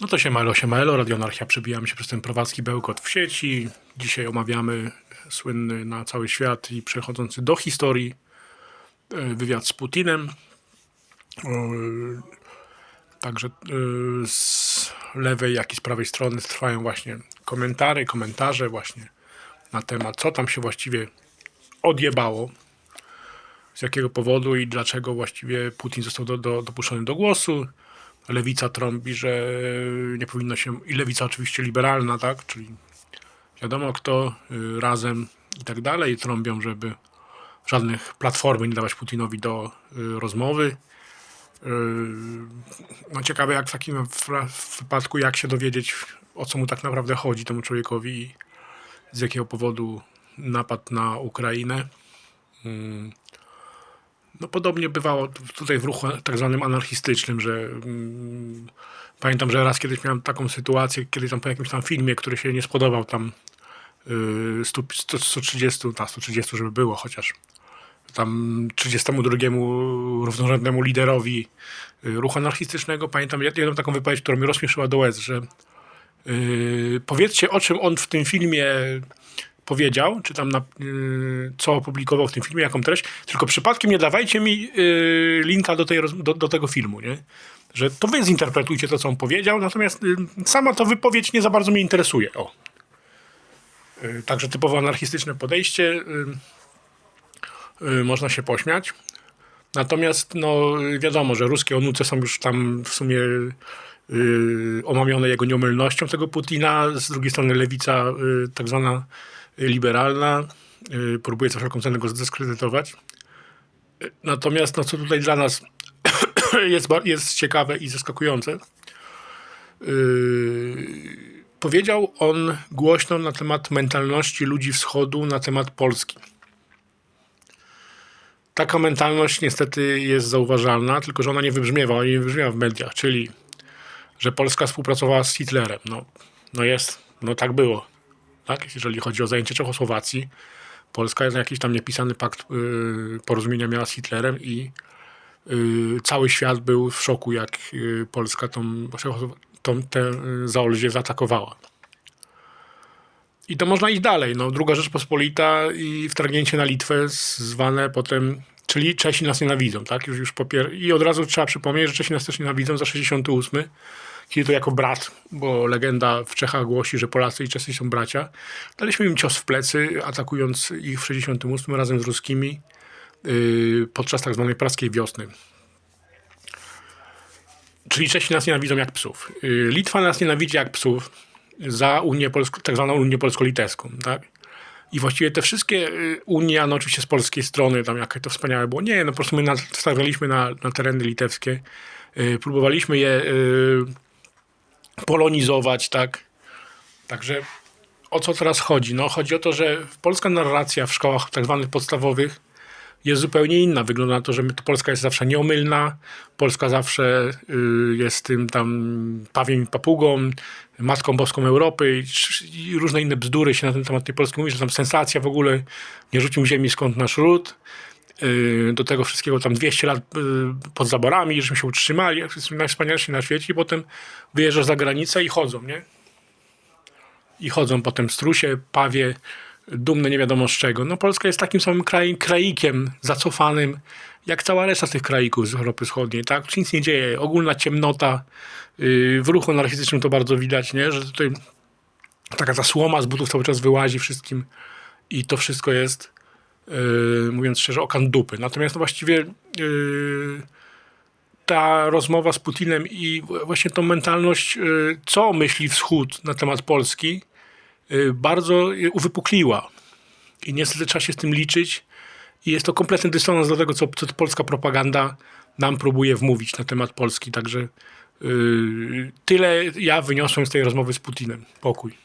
No to siemalo, siemalo, Radionarchia. Przebijamy się przez ten prowadzki bełkot w sieci. Dzisiaj omawiamy słynny na cały świat i przechodzący do historii e, wywiad z Putinem. E, Także e, z lewej, jak i z prawej strony trwają właśnie komentary, komentarze właśnie na temat, co tam się właściwie odjebało, z jakiego powodu i dlaczego właściwie Putin został do, do, dopuszczony do głosu. Lewica trąbi, że nie powinno się, i lewica oczywiście liberalna, tak, czyli wiadomo kto, y, razem i tak dalej, trąbią, żeby żadnych platformy nie dawać Putinowi do y, rozmowy. Y, No ciekawe jak w takim wypadku, jak się dowiedzieć, o co mu tak naprawdę chodzi temu człowiekowi i z jakiego powodu napadł na Ukrainę. No podobnie bywało tutaj w ruchu tak zwanym anarchistycznym, że mm, pamiętam, że raz kiedyś miałem taką sytuację, kiedy tam po jakimś tam filmie, który się nie spodobał tam y, 100, 100, 130, ta 130, żeby było chociaż tam 32 równorzędnemu liderowi y, ruchu anarchistycznego, pamiętam jed- jedną taką wypowiedź, która mnie rozśmieszyła do łez, że y, powiedzcie o czym on w tym filmie powiedział, czy tam na, y, co opublikował w tym filmie, jaką treść, tylko przypadkiem nie dawajcie mi y, linka do, tej, do, do tego filmu, nie? Że to wy zinterpretujcie to, co on powiedział, natomiast y, sama ta wypowiedź nie za bardzo mnie interesuje. O. Y, także typowo anarchistyczne podejście. Y, y, można się pośmiać. Natomiast no, wiadomo, że ruskie onuce są już tam w sumie y, omamione jego nieomylnością tego Putina. Z drugiej strony lewica y, tak zwana liberalna y, próbuje za wszelką cenę go zdyskredytować. Natomiast no, co tutaj dla nas jest, jest ciekawe i zaskakujące, y, powiedział on głośno na temat mentalności ludzi wschodu, na temat Polski. Taka mentalność niestety jest zauważalna, tylko że ona nie wybrzmiewa, ona nie wybrzmiewa w mediach, czyli że Polska współpracowała z Hitlerem. No, no jest, no tak było. Tak? Jeżeli chodzi o zajęcie Czechosłowacji, Polska jest jakiś tam niepisany pakt yy, porozumienia miała z Hitlerem i yy, cały świat był w szoku, jak yy, Polska tą, tą tę yy, Zaolzie zaatakowała. I to można iść dalej. No, druga Rzeczpospolita i wtargnięcie na Litwę zwane potem, czyli Czesi nas nienawidzą, tak? Już, już popier- I od razu trzeba przypomnieć, że Czesi nas też nienawidzą za 68, kiedy to jako brat, bo legenda w Czechach głosi, że Polacy i Czesi są bracia. Daliśmy im cios w plecy, atakując ich w 68 razem z ruskimi yy, podczas tak zwanej praskiej wiosny. Czyli Czesi nas nienawidzą jak psów. Yy, Litwa nas nienawidzi jak psów za Unię Polsko, tak zwaną Unię Polsko-Litewską, tak? I właściwie te wszystkie y, Unie, no oczywiście z polskiej strony, tam jakie to wspaniałe było. Nie, no po prostu my stawialiśmy na, na tereny litewskie, y, próbowaliśmy je y, polonizować, tak? Także o co teraz chodzi? No chodzi o to, że polska narracja w szkołach tak zwanych podstawowych jest zupełnie inna. Wygląda na to, że my, to Polska jest zawsze nieomylna, Polska zawsze y, jest tym tam pawiem i papugą, matką boską Europy i, i różne inne bzdury się na ten temat tej Polski mówi, że tam sensacja w ogóle, nie rzucił ziemi skąd nasz ród. Y, do tego wszystkiego tam 200 lat y, pod zaborami, żeśmy się utrzymali, najwspanialsi na świecie i potem wyjeżdżasz za granicę i chodzą, nie? i chodzą potem strusie, pawie, dumne nie wiadomo z czego. No Polska jest takim samym kraikiem zacofanym, jak cała reszta tych kraików z Europy Wschodniej, tak? Nic nie dzieje, ogólna ciemnota, yy, w ruchu anarchistycznym to bardzo widać, nie? Że tutaj taka ta słoma z butów cały czas wyłazi wszystkim i to wszystko jest, yy, mówiąc szczerze, okan dupy. Natomiast no właściwie yy, ta rozmowa z Putinem i właśnie tą mentalność, y, co myśli Wschód na temat Polski, y, bardzo uwypukliła. I niestety trzeba się z tym liczyć. I jest to kompletny dysonans do tego, co, co polska propaganda nam próbuje wmówić na temat Polski. Także y, tyle ja wyniosłem z tej rozmowy z Putinem. Pokój.